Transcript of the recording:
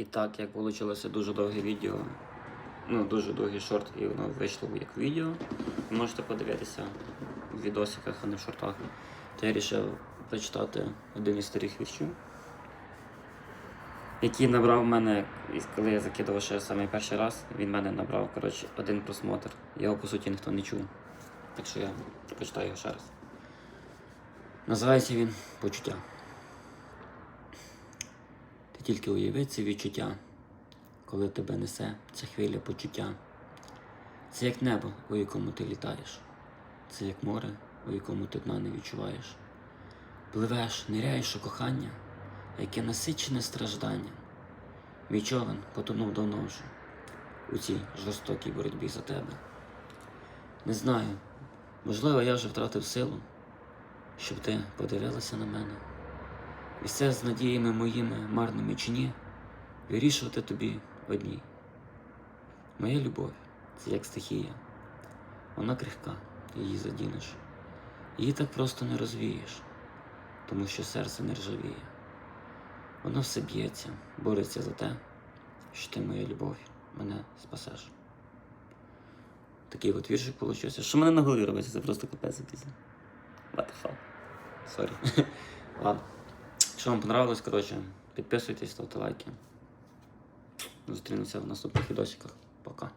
І так, як вийшло дуже довге відео, ну дуже довгий шорт, і воно вийшло як відео. Ви можете подивитися в відосиках, а не в шортах. То я вирішив прочитати один із старих віршів, який набрав мене, коли я закидував ще самий перший раз, він мене набрав коротше, один просмотр. Його по суті ніхто не чув. Так що я прочитаю його ще раз. Називається він Почуття. Ти тільки уяви це відчуття, коли тебе несе ця хвиля почуття. Це як небо, у якому ти літаєш, це як море, у якому ти дна не відчуваєш. Пливеш, ниряєш у кохання, яке насичене стражданням. Мій човен потонув давно вже у цій жорстокій боротьбі за тебе. Не знаю, можливо, я вже втратив силу, щоб ти подивилася на мене. І все з надіями моїми марними чи ні, вирішувати тобі одній. Моя любов це як стихія. Вона крихка, її задінеш. Її так просто не розвієш, тому що серце не ржавіє. Воно все б'ється, бореться за те, що ти, моя любов, мене спасеш. Такий от віршик получився. Що мене на голові робиться? Це просто капець якийсь. What the fuck. Sorry. Ладно. Якщо вам понравилось, коротше, підписуйтесь, ставте лайки. Зустрінемося в наступних відосиках. Пока.